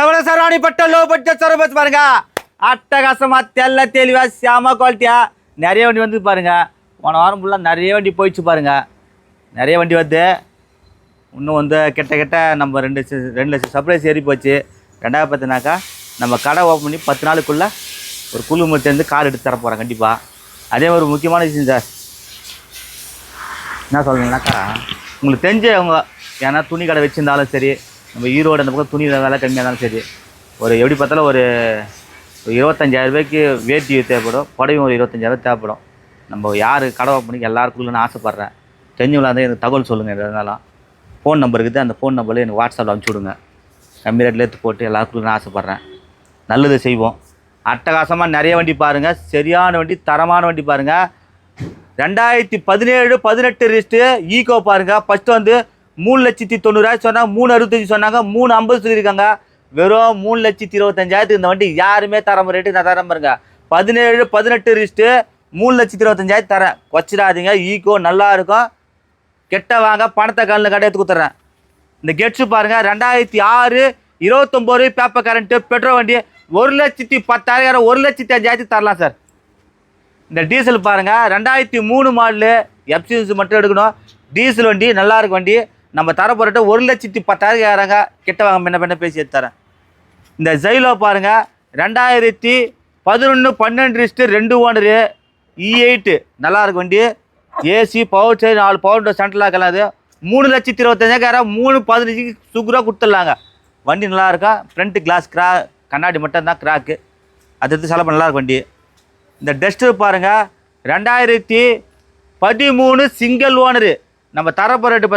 சவள சரவாணிப்பட்ட low budget சரபஸ் பாருங்க. அட்டகாசமா தெல்ல தெளிவா செம குவாலிட்டியா நிறைய வண்டி வந்து பாருங்க. போன வாரம் ஃபுல்லாக நிறைய வண்டி போயிடுச்சு பாருங்க. நிறைய வண்டி வந்து இன்னும் வந்து கிட்ட கிட்ட நம்ம ரெண்டு லட்சம் ரெண்டு லட்சம் சர்ப்ரைஸ் ஏறி போச்சு. ரெண்டாவது பார்த்தினாக்கா நம்ம கடை ஓப்பன் பண்ணி பத்து நாளுக்குள்ளே ஒரு குழு சேர்ந்து கார் எடுத்து தர போகிறேன் கண்டிப்பாக அதே ஒரு முக்கியமான விஷயம் சார். என்ன சொல்லணும்னாக்கா உங்களுக்கு தெரிஞ்சவங்க ஏன்னா துணி கடை வச்சுருந்தாலும் சரி நம்ம ஈரோடு அந்த பக்கம் துணி வேலை கம்மியாக இருந்தாலும் சரி. ஒரு எப்படி பார்த்தாலும் ஒரு இருபத்தஞ்சாயிரம் ரூபாய்க்கு வேட்டி தேவைப்படும். புடவையும் ஒரு இருபத்தஞ்சாயிரம் தேவைப்படும். நம்ம யார் கடை பண்ணி எல்லாருக்குள்ளே ஆசைப்பட்றேன். தெரிஞ்சவங்களா இருந்தால் எனக்கு தகவல் சொல்லுங்கள் இருந்தாலும். ஃபோன் நம்பர் இருக்குது. அந்த ஃபோன் நம்பரில் எனக்கு வாட்ஸ்அப்பில் அனுப்பிச்சி விடுங்க. கம்மி ரேட்டில் எடுத்து போட்டு எல்லாருக்குள்ள ஆசைப்பட்றேன். நல்லது செய்வோம். அட்டகாசமாக நிறைய வண்டி பாருங்கள் சரியான வண்டி தரமான வண்டி பாருங்கள் ரெண்டாயிரத்தி பதினேழு பதினெட்டு ரிஸ்ட்டு ஈகோ பாருங்கள் ஃபஸ்ட்டு வந்து மூணு லட்சத்தி தொண்ணூறாயிரம் சொன்னாங்க மூணு அறுபத்தஞ்சு சொன்னாங்க மூணு ஐம்பது சொல்லியிருக்காங்க. வெறும் மூணு லட்சத்தி இருபத்தஞ்சாயிரத்துக்கு இந்த வண்டி யாருமே தரம் ரேட்டு நான் தரேன் பாருங்க. பதினேழு பதினெட்டு ரிஸ்ட்டு மூணு லட்சத்தி இருபத்தஞ்சாயிரத்து தரேன். வச்சிடாதீங்க ஈகோ நல்லா இருக்கும். கெட்ட வாங்க பணத்தை கல்லில் கடையத்து கொடுத்துட்றேன். இந்த கெட்ஸு பாருங்க ரெண்டாயிரத்தி ஆறு இருபத்தொம்போது பேப்பர் கரண்ட்டு பெட்ரோல் வண்டி ஒரு லட்சத்தி பத்தாயிரம் ஒரு லட்சத்தி அஞ்சாயிரத்துக்கு தரலாம் சார். இந்த டீசல் பாருங்கள் ரெண்டாயிரத்தி மூணு மாடலு எஃப்சிஎன்சி மட்டும் எடுக்கணும். டீசல் வண்டி நல்லாயிருக்கும் வண்டி. நம்ம தர ஒரு லட்சத்தி பத்தாயிரம் கிட்ட வாங்க முன்ன பின்ன பேசி எடுத்து தரேன். இந்த ஜெயிலோ பாருங்க ரெண்டாயிரத்தி பதினொன்று பன்னெண்டு ரிஸ்ட்டு ரெண்டு ஓனரு இ e எயிட்டு நல்லாயிருக்கு வண்டி. ஏசி பவர் ஸ்டேர் நாலு பவர் சென்ட்ரலாக கலாது மூணு லட்சத்தி இருபத்தஞ்சாயிரம் மூணு பதினஞ்சுக்கு சுகுராக கொடுத்துடலாங்க. வண்டி நல்லா இருக்கா? ஃப்ரண்ட் கிளாஸ் கிரா கண்ணாடி மட்டும் தான் கிராக்கு அது எடுத்து செலவு நல்லாயிருக்கும் வண்டி. இந்த டஸ்ட்டு பாருங்க ரெண்டாயிரத்தி பதிமூணு சிங்கிள் ஓனரு நம்ம தரப்போகிற ரேட்டு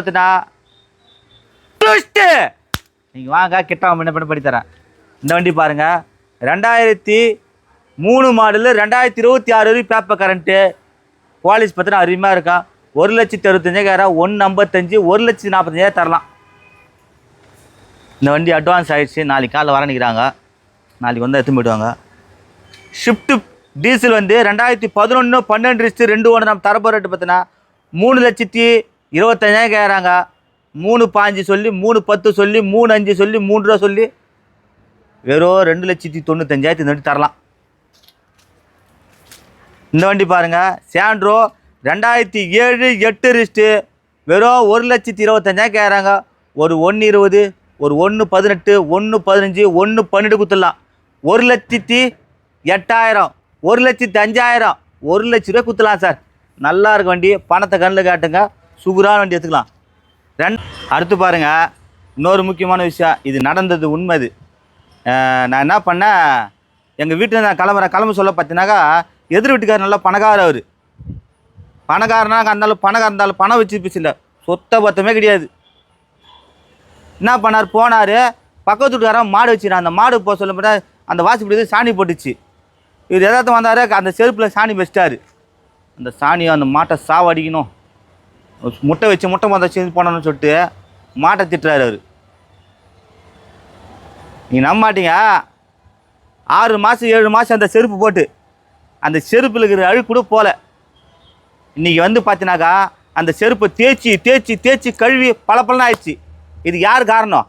டூஸ்ட்டு நீங்கள் வாங்க கிட்ட அவன் என்ன பண்ணி பண்ணி தரேன் இந்த வண்டி பாருங்க. ரெண்டாயிரத்தி மூணு மாடலு ரெண்டாயிரத்தி இருபத்தி ஆறு வரைக்கும் பேப்பர் கரண்ட்டு குவாலிஸ் பற்றின அருமையாக இருக்கும் ஒரு லட்சத்தி அறுபத்தஞ்சாயிரம் ஒன்று ஐம்பத்தஞ்சு ஒரு லட்சத்தி நாற்பத்தஞ்சாயிரம் தரலாம். இந்த வண்டி அட்வான்ஸ் ஆகிடுச்சு நாளைக்கு காலைல வர நிற்கிறாங்க நாளைக்கு வந்து எடுத்து போயிடுவாங்க. ஷிஃப்ட்டு டீசல் வந்து ரெண்டாயிரத்தி பதினொன்று பன்னெண்டு ரிஸ்ட்டு ரெண்டு ஒன்று நம்ம தரப்போ ரேட்டு பார்த்தீங்கன்னா மூணு லட்சத்தி இருபத்தஞ்சாயிரம் கேட்குறாங்க மூணு பாஞ்சு சொல்லி மூணு பத்து சொல்லி மூணு அஞ்சு சொல்லி மூணு ரூபா சொல்லி வெறும் ரெண்டு லட்சத்தி தொண்ணூத்தஞ்சாயிரத்து இந்த வண்டி தரலாம். இந்த வண்டி பாருங்கள் சாண்ட்ரோ ரெண்டாயிரத்தி ஏழு எட்டு ரிஸ்ட்டு வெறும் ஒரு லட்சத்தி இருபத்தஞ்சாயிரம் கேட்குறாங்க ஒரு ஒன்று இருபது ஒரு ஒன்று பதினெட்டு ஒன்று பதினஞ்சு ஒன்று பன்னெண்டு குத்துடலாம். ஒரு லட்சத்தி எட்டாயிரம் ஒரு லட்சத்தி அஞ்சாயிரம் ஒரு லட்ச ரூபாய் குத்துலாம் சார். நல்லா இருக்க வண்டி பணத்தை கண்ணில் காட்டுங்க. சுகுரான வண்டி எடுத்துக்கலாம். ரெண்டு அடுத்து பாருங்க. இன்னொரு முக்கியமான விஷயம் இது நடந்தது உண்மை இது நான் என்ன பண்ணேன் எங்கள் வீட்டில் நான் கிளம்புறேன் கிளம்ப சொல்ல பார்த்தினாக்கா எதிர் வீட்டுக்கார் நல்லா பணக்கார அவர். பணக்காரனாக இருந்தாலும் பணக்கார இருந்தாலும் பணம் வச்சு பேசல சொத்த பத்தமே கிடையாது. என்ன பண்ணார் போனார். பக்கத்து வீட்டுக்காரன் மாடு வச்சுறான் அந்த மாடு போக சொல்ல போனால் அந்த வாசிப்படி சாணி போட்டுச்சு. இவர் எதார்த்தம் வந்தார் அந்த செருப்பில் சாணி வச்சிட்டாரு. அந்த சாணியை அந்த மாட்டை சாவடிக்கணும். முட்டை வச்சு முட்டை மொத்த செஞ்சு போனோம்னு சொல்லிட்டு மாட்டை திட்டுறாரு அவர். நீ நம்ப மாட்டீங்க ஆறு மாதம் ஏழு மாதம் அந்த செருப்பு போட்டு அந்த செருப்பில் இருக்கிற அழுக்கு கூட போகல இன்றைக்கி வந்து பார்த்தினாக்கா அந்த செருப்பை தேய்ச்சி தேய்ச்சி தேய்ச்சி கழுவி பளபளன்னு ஆயிடுச்சு. இது யார் காரணம்?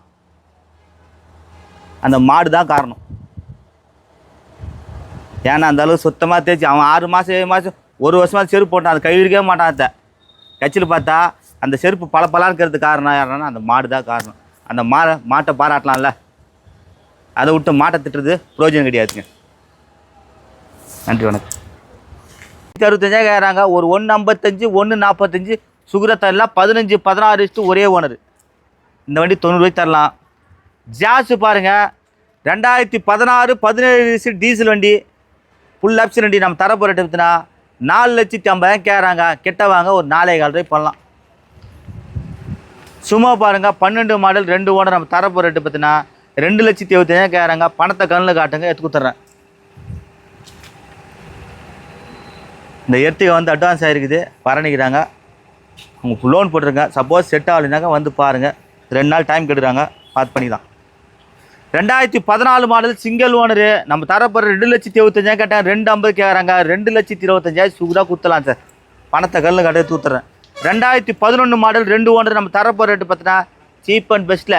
அந்த மாடு தான் காரணம். ஏன்னா அந்த அளவுக்கு சுத்தமாக தேய்ச்சி அவன் ஆறு மாதம் ஏழு மாதம் ஒரு வருஷமாக செருப்பு போட்டான் அது கழுவிக்கவே மாட்டான் அதை கட்சியில் பார்த்தா அந்த செருப்பு பளபளன்னு இருக்கிறது காரணம் யாருன்னா அந்த மாடு தான் காரணம். அந்த மா மாட்டை பாராட்டலாம்ல. அதை விட்டு மாட்டை திட்டுறது பிரயோஜனம் கிடையாதுங்க. நன்றி வணக்கம். அறுபத்தஞ்சாயிரம் கேட்குறாங்க ஒரு ஒன்று ஐம்பத்தஞ்சு ஒன்று நாற்பத்தஞ்சு சுகுரை தரலாம் பதினஞ்சு பதினாறு இஷ்டு ஒரே ஓனர். இந்த வண்டி தொண்ணூறுபாய்க்கு தரலாம். ஜாஸு பாருங்கள் ரெண்டாயிரத்தி பதினாறு பதினேழு டீசல் வண்டி. ஃபுல் ஆப்ஷன் வண்டி நம்ம தர போகிற எடுத்துனா நாலு லட்சத்தி ஐம்பதாயிரம் கேட்குறாங்க. கிட்ட வாங்க ஒரு நாலே கால் ரூபாய் பண்ணலாம். சும்மா பாருங்கள் பன்னெண்டு மாடல் ரெண்டு ஓனர் நம்ம தரப்பு ரேட்டு பார்த்தீங்கன்னா ரெண்டு லட்சத்தி எழுபத்தஞ்சாயிரம் கேட்குறாங்க. பணத்தை கண்ணில் காட்டுங்க எடுத்து கொடுத்துட்றேன். இந்த எர்த்திகை வந்து அட்வான்ஸ் ஆகிருக்குது பரணிக்கிறாங்க உங்களுக்கு லோன் போட்டிருங்க சப்போஸ் செட் ஆகலைனாக்கா வந்து பாருங்கள் ரெண்டு நாள் டைம் கெடுறாங்க பார்த்து பண்ணிக்கலாம். ரெண்டாயிரத்தி பதினாலு மாடல் சிங்கிள் ஓனரு நம்ம தரப்போகிற ரெண்டு லட்சத்தி இருபத்தஞ்சாயிரம் கேட்டால் ரெண்டு ஐம்பது கேட்குறாங்க ரெண்டு லட்சத்தி இருபத்தஞ்சாயிரம் சுகுராக கொடுத்தலாம் சார். பணத்தை கல்லில் கடையை தூத்துறேன். ரெண்டாயிரத்தி பதினொன்று மாடல் ரெண்டு ஓனர் நம்ம தரப்போகிற ரேட்டு பார்த்தீங்கன்னா சீப் அண்ட் பெஸ்ட்டில்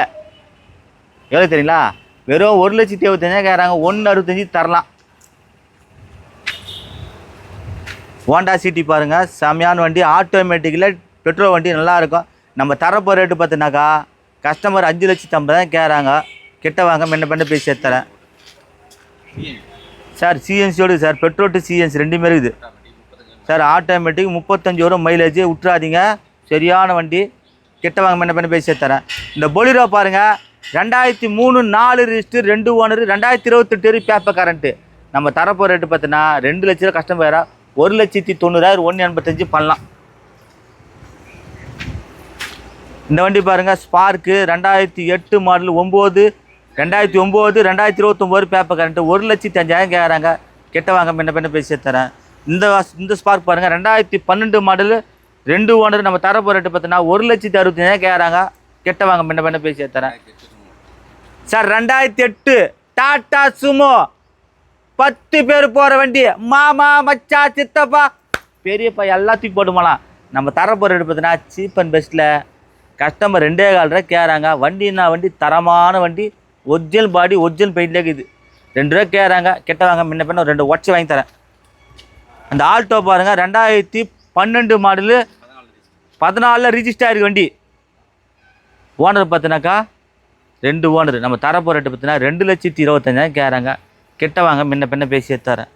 எவ்வளோ தெரியுங்களா? வெறும் ஒரு லட்சத்தி இருபத்தஞ்சாயிரம் கேட்குறாங்க ஒன்று அறுபத்தஞ்சி தரலாம். ஹோண்டா சிட்டி பாருங்கள் செமையான வண்டி ஆட்டோமேட்டிக்கில் பெட்ரோல் வண்டி நல்லாயிருக்கும் நம்ம தரப்போ ரேட்டு பார்த்தினாக்கா கஸ்டமர் அஞ்சு லட்சத்தி ஐம்பதாயிரம் கேட்குறாங்க. கிட்ட வாங்க மென்ன பண்ண பேசி தரேன் சார் சிஎன்சியோடு சார். பெட்ரோல் டு சிஎன்சி ரெண்டுமே இருக்குது. சார் ஆட்டோமேட்டிக் முப்பத்தஞ்சு வரும் மைலேஜ் விட்டுறாதீங்க. சரியான வண்டி. கிட்ட வாங்க மென்ன பண்ண பேசி தரேன் இந்த பொலிரோ பாருங்கள் ரெண்டாயிரத்தி மூணு நாலு ரிஜிஸ்டர் ரெண்டு ஓனர் ரெண்டாயிரத்தி இருபத்தெட்டு பேப்பர் கரண்ட்டு நம்ம தரப்போ ரேட்டு பார்த்தீங்கன்னா ரெண்டு லட்ச ரூபா கஸ்டமரா ஒரு லட்சத்தி தொண்ணூறாயிரம் ஒன்று எண்பத்தஞ்சு பண்ணலாம். இந்த வண்டி பாருங்கள் ஸ்பார்க்கு ரெண்டாயிரத்தி எட்டு மாடல் ஒம்பது ரெண்டாயிரத்தி ஒம்பது ரெண்டாயிரத்தி இருபத்தொம்போது பேப்பர் கரண்ட்டு ஒரு லட்சத்தி அஞ்சாயிரம் கேட்குறாங்க கெட்ட வாங்க முன்ன பின்ன பேசி தரேன். இந்த இந்த ஸ்பார்க் பாருங்கள் ரெண்டாயிரத்தி பன்னெண்டு மாடல் ரெண்டு ஓனர் நம்ம தர ரேட்டு பார்த்தீங்கன்னா ஒரு லட்சத்தி அறுபத்தஞ்சாயிரம் கேட்குறாங்க கெட்ட வாங்க முன்ன பின்ன பேசி தரேன். சார் ரெண்டாயிரத்தி எட்டு டாடா சுமோ. பத்து பேர் போகிற வண்டி. மாமா மச்சா சித்தப்பா. பெரியப்பா எல்லாத்தையும் போட்டுமாலாம் நம்ம தர போகிற பார்த்தீங்கன்னா சீப் அண்ட் பெஸ்ட்டில் கஸ்டமர் ரெண்டே கால் ரூபா கேட்குறாங்க வண்டின்னா வண்டி? தரமான வண்டி. ஒரிஜினல் பாடி ஒரிஜினல் பெயிண்ட்லேயே இருக்குது. ரெண்டு ரூபா கேட்குறாங்க கெட்ட வாங்க முன்ன பின்ன ஒரு ரெண்டு உடச்சி வாங்கி தரேன். அந்த ஆல்டோ பாருங்கள் ரெண்டாயிரத்தி பன்னெண்டு மாடலு பதினாலில் ரிஜிஸ்டர் ஆயிருக்கு வண்டி. ஓனர் பார்த்தினாக்கா ரெண்டு ஓனர் நம்ம தரப்போ ரேட்டு பார்த்தீங்கன்னா ரெண்டு லட்சத்தி இருபத்தஞ்சாயிரம் கேட்குறாங்க. கெட்ட வாங்க முன்ன பின்ன பேசி தரேன்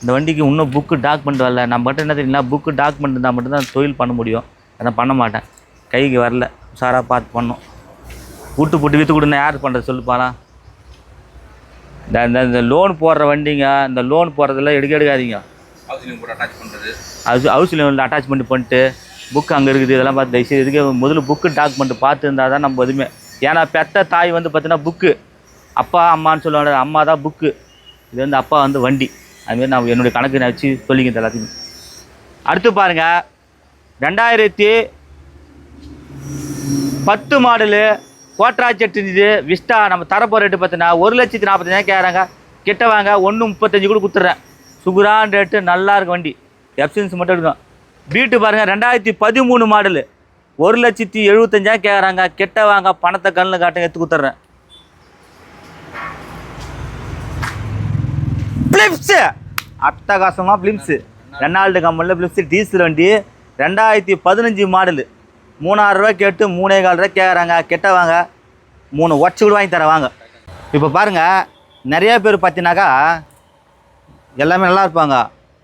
இந்த வண்டிக்கு இன்னும் புக்கு டாக்குமெண்ட் வரல. நம்ம மட்டும் என்ன தெரியுங்களா புக்கு டாக்குமெண்ட் இருந்தால் மட்டும்தான் தொழில் பண்ண முடியும். அதை பண்ண மாட்டேன். கைக்கு வரல. உஷாராக பார்த்து பண்ணோம் விட்டு புட்டு விற்று கொடுங்க யார் பண்ணுறது சொல்லுப்பாலாம் இந்த இந்த இந்த லோன் போடுற வண்டிங்க இந்த லோன் போடுறதெல்லாம் எடுக்க எடுக்காதீங்க. அது ஹவுஸ் லோனில் அட்டாச்மெண்ட் பண்ணிட்டு புக் அங்கே இருக்குது இதெல்லாம் பார்த்து தயவுசெய்து இதுக்கு முதல்ல புக்கு டாக்குமெண்ட் பார்த்து இருந்தால் தான் நம்ம எதுவுமே. ஏன்னா பெத்த தாய் வந்து பார்த்தீங்கன்னா புக்கு அப்பா அம்மான்னு சொல்லுவாங்க. அம்மா தான் புக்கு இது வந்து அப்பா வந்து வண்டி. அதுமாரி நான் என்னுடைய கணக்கு நான் வச்சு சொல்லிக்கிறேன் எல்லாத்தையும். அடுத்து பாருங்கள் ரெண்டாயிரத்தி பத்து மாடலு கோட்ராஜெட் இது விஸ்டா நம்ம தரப்போ ரேட்டு பார்த்தீங்கன்னா ஒரு லட்சத்தி நாற்பத்தஞ்சாயிரம் கேட்குறாங்க கிட்ட வாங்க ஒன்று முப்பத்தஞ்சு கூட கொடுத்துட்றேன். சுகுரான் ரேட்டு நல்லா இருக்கு வண்டி. எப்சின்ஸ் மட்டும் இருக்கும் பீட்டு பாருங்கள் ரெண்டாயிரத்தி பதிமூணு மாடலு ஒரு லட்சத்தி எழுபத்தஞ்சாயிரம் கேட்குறாங்க கிட்ட வாங்க பணத்தை கண்ணில் காட்டுங்க எடுத்து கொடுத்துட்றேன். பிளிப்ஸு அட்டகாசமாக பிளிப்ஸு ரெனால்டு கம்பெனியில் பிளிப்ஸு டீசல் வண்டி. ரெண்டாயிரத்தி பதினஞ்சு மாடலு மூணாயிரரூவா கேட்டு மூணே கால் ரூபா கேட்குறாங்க கெட்ட வாங்க மூணு உடச்சி கூட வாங்கி தரவாங்க இப்போ பாருங்கள் நிறையா பேர் பார்த்தீங்கன்னாக்கா எல்லாமே நல்லா இருப்பாங்க.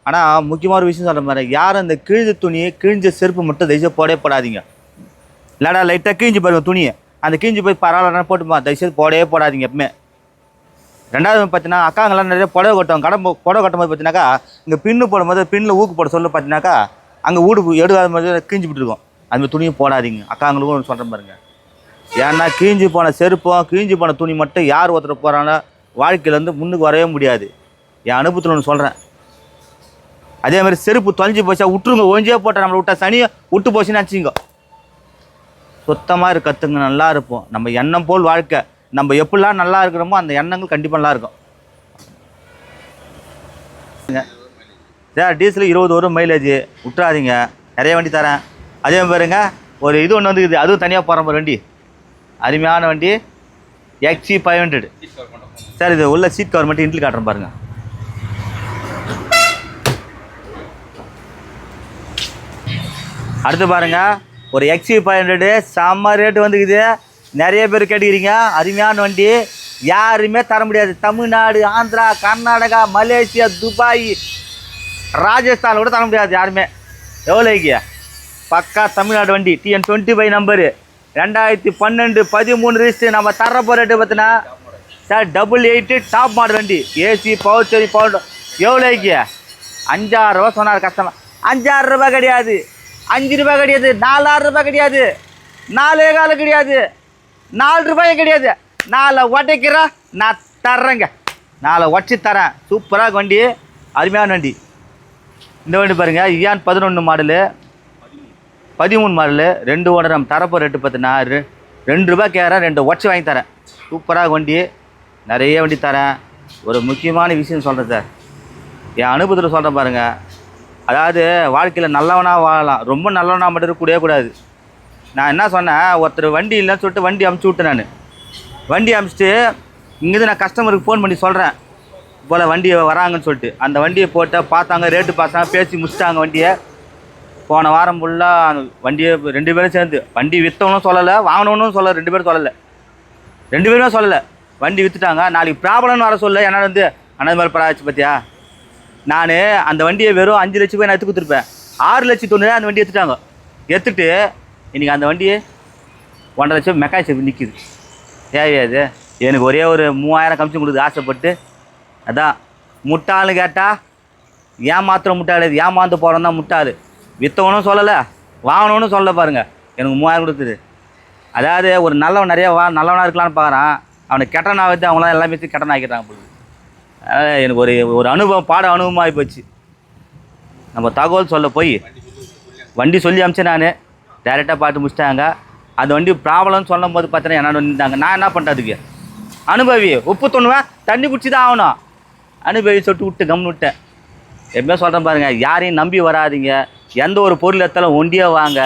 ஆனால் முக்கியமான ஒரு விஷயம் சொல்கிற மாதிரி யாரும் இந்த கிழிஞ்ச துணியை கிழிஞ்ச செருப்பு மட்டும் தயவுசெய்து போடவே போடாதீங்க. இல்லைடா லைட்டாக கிழிஞ்சு பாருங்க துணியை. அந்த கிழிஞ்சு போய் பரவாயில்ல போட்டுப்பா தயவுசெய்து போடவே போடாதீங்க எப்பவுமே. ரெண்டாவது பார்த்தீங்கன்னா அக்காங்கெல்லாம் நிறைய புடவை கட்டுவாங்க. கடை புடவை கட்டும் போது பார்த்தீங்கன்னாக்கா இங்கே பின்னு போடும்போது பின்னில் ஊக்கு போட சொல்ல பார்த்தீங்கன்னாக்கா அங்கே ஊடு எடுக்காத மாதிரி கிழிஞ்சு விட்டுருக்கோம் அதுமாதிரி துணியும் போடாதீங்க. அக்காங்களுக்கும் சொல்கிறேன் பாருங்கள் ஏன்னா கிழிஞ்சு போன செருப்பும் கிழிஞ்சு போன துணி மட்டும் யார் ஒருத்தர் போகிறாங்களோ வாழ்க்கையிலேருந்து முன்னுக்கு வரவே முடியாது. என் அனுபவத்தில் ஒன்று சொல்கிறேன் அதே மாதிரி செருப்பு தொலைஞ்சு போச்சா விட்டுருங்க ஒஞ்சே போட்டால் நம்மளை விட்டா சனியை விட்டு போச்சுன்னு நினச்சிங்க சுத்தமாக இருக்க கற்றுங்க நல்லா இருப்போம். நம்ம எண்ணம் போல் வாழ்க்கை. நம்ம எப்படிலாம் நல்லா இருக்கிறோமோ அந்த எண்ணங்கள் கண்டிப்பாக நல்லா இருக்கும். சார் டீசல் இருபது வரும் மைலேஜ் விட்டுறாதீங்க. நிறைய வண்டி தரேன். அதே பாருங்க ஒரு இது ஒன்று வந்துக்குது. அதுவும் தனியாக போகிற மாதிரி வண்டி. அருமையான வண்டி. எக்ஸி ஃபைவ் ஹண்ட்ரட் சார் இது உள்ள சீட் கவர் மட்டும் இன்ட்லி காட்டுறேன் பாருங்க. அடுத்து பாருங்க ஒரு எக்ஸி ஃபைவ் ஹண்ட்ரடு செம்ம ரேட்டு வந்துக்குது. நிறைய பேர் கேட்டுக்கிறீங்க அருமையான வண்டி. யாருமே தர முடியாது. தமிழ்நாடு ஆந்திரா கர்நாடகா மலேசியா துபாய் ராஜஸ்தான் கூட தர முடியாது யாருமே. எவ்வளோக்கு பக்கா தமிழ்நாடு வண்டி டிஎன் டுவெண்ட்டி ஃபைவ் நம்பரு ரெண்டாயிரத்தி பன்னெண்டு பதிமூணு ரிஜிஸ்டர் நம்ம தர போகிற ரேட்டு பார்த்தீங்கன்னா sir double eight top model வண்டி. ஏசி பவர் சரி பவர் எவ்வளோக்கு அஞ்சாறு ரூபா சொன்னார் கஸ்டமர் அஞ்சாறு ரூபாய் கிடையாது. அஞ்சு ரூபாய் கிடையாது. நாலாயிரம் ரூபாய் கிடையாது. நாலே காலம் கிடையாது. நாலு ரூபாயே கிடையாது. நாளை உடைக்கிறா நான் தர்றேங்க. நாளை உடச்சி தரேன். சூப்பராக வண்டி. அருமையான வண்டி. இந்த வண்டி பாருங்கள் இயான் பதினொன்று மாடலு பதிமூணு மாடலு ரெண்டு ஓனர் நம்ம தரப்போ ரேட்டு பார்த்தீங்கன்னா ரெண்டு ரூபா கேட்குறேன் ரெண்டு ஒட்சி வாங்கி தரேன். சூப்பராக வண்டி நிறைய வண்டி தரேன். ஒரு முக்கியமான விஷயம் சொல்கிறேன் சார். என் அனுபவத்தில் சொல்கிறேன் பாருங்கள் அதாவது வாழ்க்கையில் நல்லவனாக வாழலாம். ரொம்ப நல்லவனாக மட்டும் இருக்கக்கூடவே கூடாது. நான் என்ன சொன்னேன்? ஒருத்தர் வண்டி இல்லைன்னு சொல்லிட்டு வண்டி அமுச்சு விட்டேன் நான். வண்டி அனுப்பிச்சிட்டு இங்கேருந்து நான் கஸ்டமருக்கு ஃபோன் பண்ணி சொல்கிறேன் போல் வண்டி வராங்கன்னு சொல்லிட்டு. அந்த வண்டியை போட்டால் பார்த்தாங்க ரேட்டு பார்த்தாங்க பேசி முடிச்சிட்டாங்க வண்டியை. போன வாரம் ஃபுல்லாக அந்த வண்டியை ரெண்டு பேரும் சேர்ந்து. வண்டி விற்றவனும் சொல்லலை வாங்கினவனும் சொல்லலை ரெண்டு பேரும் சொல்லலை. ரெண்டு பேருமே சொல்லலை. வண்டி விற்றுட்டாங்க நாளைக்கு ப்ராப்ளம்னு வர சொல்ல. என்ன வந்து அண்ணது மாதிரி பராச்சு பார்த்தியா நான் அந்த வண்டியை வெறும் அஞ்சு லட்சம் போய் நான் எடுத்து கொடுத்துருப்பேன். ஆறு லட்சத்தி தொண்ணூறு அந்த வண்டி எடுத்துட்டாங்க. எடுத்துட்டு இன்றைக்கி அந்த வண்டியை ஒன்றரை லட்சம் மெக்கானிக் நிற்கிது தேவையாது எனக்கு ஒரே ஒரு மூவாயிரம் கமிஷன் கொடுக்குது. ஆசைப்பட்டு. அதான். முட்டாள்னு கேட்டால் ஏமாத்திரம் முட்டாள். ஏமாந்து போகிறோம் தான் முட்டாள். விற்றவனும் சொல்லலை வாங்கணும்னு சொல்ல பாருங்க. எனக்கு மூவாயிரம் கொடுத்துது அதாவது ஒரு நல்லவன் நிறைய வா நல்லவனாக இருக்கலாம்னு பார்க்குறான் அவனை கெட்டனாக வச்சு அவங்களாம் எல்லாமே வச்சு கெட்டனா ஆக்கிட்டாங்க போல எனக்கு ஒரு ஒரு அனுபவம் பாட அனுபவமாக போச்சு. நம்ம தகவல் சொல்ல போய் வண்டி சொல்லி அமிச்சேன் நான். டேரெக்டாக பார்த்து முடிச்சிட்டாங்க. அந்த வண்டி ப்ராப்ளம்னு சொல்லும் போது பார்த்தீங்கன்னா என்ன நின்றாங்க நான் என்ன பண்ணுறதுக்கு அனுபவி உப்பு தொண்ணுவேன் தண்ணி குடிச்சு தான் ஆகணும். அனுபவி சொட்டு விட்டு கம்னு விட்டேன். எப்பவுமே சொல்கிறேன் பாருங்கள் யாரையும் நம்பி வராதீங்க. எந்த ஒரு பொருள் எடுத்தாலும் ஒண்டியாக வாங்க.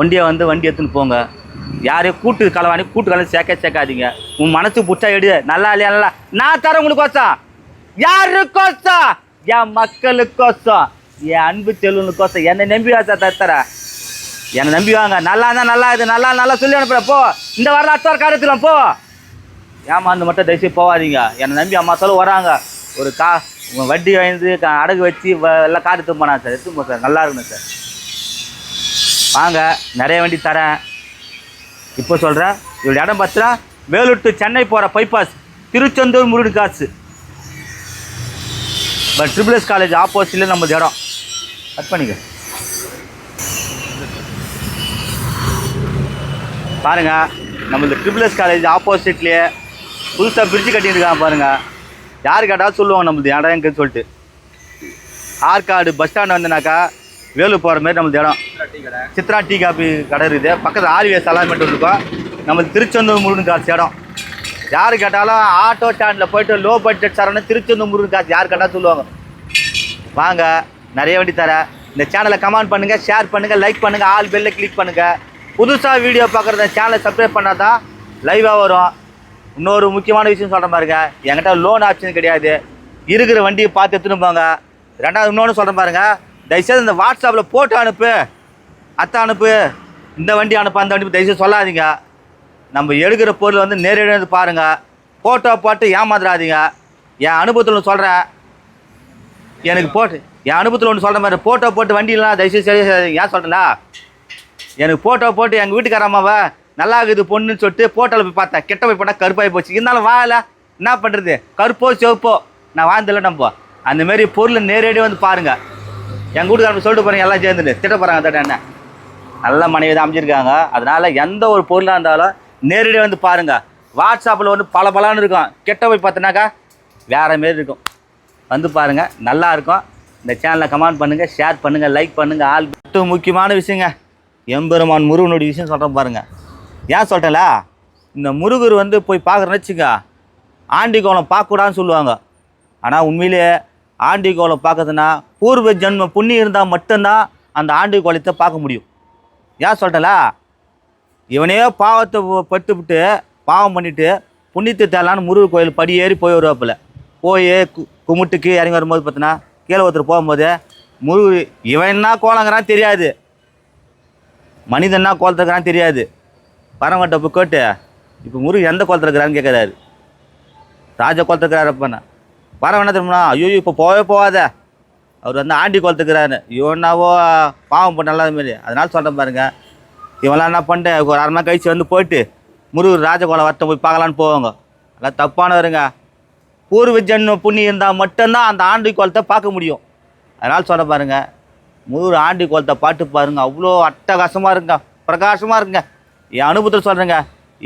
ஒண்டியாக வந்து வண்டி எடுத்துன்னு போங்க. யாரையும் கூட்டு கலவாணி கூட்டு கலந்து சேர்க்க சேர்க்காதீங்க. உன் மனசு புட்டா எடு நல்லா இல்லையா நல்லா? நான் தரேன் உங்களுக்கு கோசம். யாருக்கோசம்? என் மக்களுக்கோசம். என் அன்பு செல்வனுக்கோசம். என்னை நம்பி வாசா தர. என்னை நம்பி வாங்க. நல்லா இருந்தால் நல்லா இது நல்லா நல்லா சொல்லி அனுப்புகிறேன் போ. இந்த வாரம் அடுத்த வாரம் கார் எடுத்துக்கலாம் போ. ஏமாந்து மட்டும் தயவுசெய்து போகாதீங்க என்னை நம்பி அம்மா சொல்ல வராங்க. ஒரு கா வட்டி வாங்கி அடகு வச்சு வ- எல்லாம் கார் எடுத்து போனா சார்? எடுத்து போ சார்? நல்லா இருக்கணும் சார். வாங்க நிறைய வண்டி தரேன். இப்போ சொல்கிறேன் இவருடைய இடம் பார்த்தா வேலூர் டு சென்னை போகிற பைபாஸ் திருச்செந்தூர் முருடு காசு. பட் ட்ரிபிள் எஸ் காலேஜ் ஆப்போசிட்டில் நம்ம இடம். கட் பண்ணிக்க. பாருங்கள் நம்ம இந்த ட்ரிபிள் எஸ் காலேஜ் ஆப்போசிட்லேயே புதுசாக பிரிட்ஜ் கட்டியிருக்காங்க பாருங்கள் யார் கேட்டாலும் சொல்லுவாங்க நம்மளது இடம் எங்கன்னு சொல்லிட்டு. ஆற்காடு பஸ் ஸ்டாண்ட் வந்தனாக்கா வேலூர் போகிற மாதிரி நம்மளது இடம். சித்ரா டீ காபி கடை இருக்குது. பக்கத்தில் ஆர்விஎஸ் அலாமெண்ட் இருக்கும் நம்ம திருச்செந்தூர் முருகன் காசு இடம். யார் கேட்டாலும் ஆட்டோ ஸ்டாண்டில் போயிட்டு லோ பட்ஜெட் சாரன்னு திருச்செந்தூர் முருகன் காசு யார் கேட்டாலும் சொல்லுவாங்க. வாங்க நிறைய வண்டி தர இந்த சேனலை கமெண்ட் பண்ணுங்கள் ஷேர் பண்ணுங்கள் லைக் பண்ணுங்கள் ஆல் பெல்லில் கிளிக் பண்ணுங்கள் புதுசாக வீடியோ பார்க்குறத சேனலை சப்ஸ்கிரைப் பண்ணால் தான் லைவாக வரும். இன்னொரு முக்கியமான விஷயம் சொல்கிறேன் பாருங்க. என்கிட்ட லோன் ஆப்ஷன் கிடையாது. இருக்கிற வண்டியை பார்த்து எடுத்துன்னு போங்க. ரெண்டாவது இன்னொன்று சொல்கிறேன் பாருங்க. தயவுசெய்து இந்த வாட்ஸ்அப்பில் போட்டோ அனுப்பு. அத்தை அனுப்பு. இந்த வண்டி அனுப்பு அந்த வண்டி தயவுசெய்து சொல்லாதீங்க. நம்ம எடுக்கிற பொருள் வந்து நேரடியாக வந்து பாருங்கள் ஃபோட்டோ போட்டு ஏமாத்துறாதீங்க என் அனுபவத்தில் சொல்கிறேன் எனக்கு போட்டு என் அனுபவத்தில் ஒன்று சொல்கிற மாதிரி ஃபோட்டோ போட்டு வண்டியெலாம் தயவுசெய்து சரி ஏன் சொல்கிறேன்னா எனக்கு ஃபோட்டோ போட்டு எங்கள் வீட்டுக்காரம்மாவை நல்லா இருக்குது பொண்ணுன்னு சொல்லிட்டு ஃபோட்டோவில் போய் பார்த்தேன். கெட்ட போய் போட்டால் கருப்பாகி போச்சு. இருந்தாலும் வாழல என்ன பண்ணுறது கருப்போ சிவப்போ? நான் வாழ்ந்தில்ல நம்ம அந்த மாதிரி பொருளை நேரடியாக வந்து பாருங்கள் எங்கள் வீட்டுக்காரங்க சொல்லிட்டு போகிறேன் எல்லாம் சேர்ந்துட்டு. திட்ட போகிறாங்க தட்ட என்ன நல்ல மனைவி தான் அமைஞ்சிருக்காங்க. அதனால் எந்த ஒரு பொருளாக இருந்தாலும் நேரடியாக வந்து பாருங்கள் வாட்ஸ்அப்பில் வந்து பல பலான்னு இருக்கும். கெட்ட போய் பார்த்தோன்னாக்கா வேறு மாரி இருக்கும். வந்து பாருங்கள் நல்லா இருக்கும். இந்த சேனலை கமெண்ட் பண்ணுங்கள் ஷேர் பண்ணுங்கள் லைக் பண்ணுங்கள் ஆல் மட்டும் முக்கியமான விஷயங்க. எம்பெருமான் முருகனுடைய விஷயம் சொல்கிறேன் பாருங்கள் ஏன் சொல்கிறல இந்த முருகர் வந்து போய் பார்க்குறேன்னு வச்சுங்க ஆண்டி கோலம் பார்க்கக்கூடாதுன்னு சொல்லுவாங்க. ஆனால் உண்மையிலேயே ஆண்டி கோலம் பார்க்குறதுன்னா பூர்வ ஜென்ம புண்ணியம் இருந்தால் மட்டும்தான் அந்த ஆண்டி கோலத்தை பார்க்க முடியும். ஏன் சொல்கிறல இவனே பாவத்தை பட்டுவிட்டு பாவம் பண்ணிவிட்டு புண்ணியத்தை தேடலான்னு முருகர் கோயில் படி ஏறி போய் வருவாப்புல. போய் கு- கும்பிட்டுக்கு இறங்கி வரும்போது பார்த்தீங்கன்னா கீழே ஒருத்தர் போகும்போது முருகர் இவன் என்ன கோலங்கிறான் தெரியாது. மனிதன் என்ன கோலத்துக்கிறான்னு தெரியாது. பரமட்ட கேட்டு இப்போ முருகன் எந்த கோலத்தில் இருக்கிறான்னு கேட்குறாரு ராஜ கோலத்துக்கிறாரு அப்பண்ணா பரவ என்ன? தெரியுமா? ஐயோ இப்போ போகவே போகாத. அவர் வந்து ஆண்டி கோலத்துக்குறாரு இவனாவோ பாவம் பண்ண நல்ல மாரி அதனால சொல்கிறேன் பாருங்க. இவெல்லாம் என்ன பண்ணிட்டேன் ஒரு அரை மணி கழிச்சு வந்து போயிட்டு முருகர் ராஜகோலம் வட்டம் போய் பார்க்கலான்னு போவாங்க. அதெல்லாம் தப்பானவருங்க. பூர்வ ஜென்ம புண்ணியம் இருந்தால் மட்டும்தான் அந்த ஆண்டி கோலத்தை பார்க்க முடியும். அதனால் சொல்ல பாருங்க. முருகர் ஆண்டி கோலத்தை பாட்டு பாருங்க. அவ்வளோ அட்டகாசமாக இருங்க பிரகாசமாக இருக்குங்க. என் அனுபவத்தில் சொல்கிறேங்க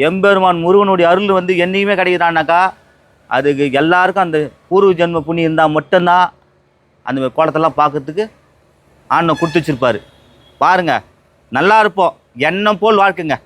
எம்பெருமான் முருகனுடைய அருள் வந்து என்னையுமே கிடைக்கிறான்னாக்கா அதுக்கு எல்லாருக்கும் அந்த பூர்வ ஜென்ம புண்ணியம் இருந்தால் மட்டும்தான் அந்த கோலத்தெல்லாம் பார்க்கறதுக்கு ஆண்டை கொடுத்து வச்சுருப்பார். பாருங்க நல்லா இருப்போம். எண்ணம் போல் வாழ்க்கைங்க.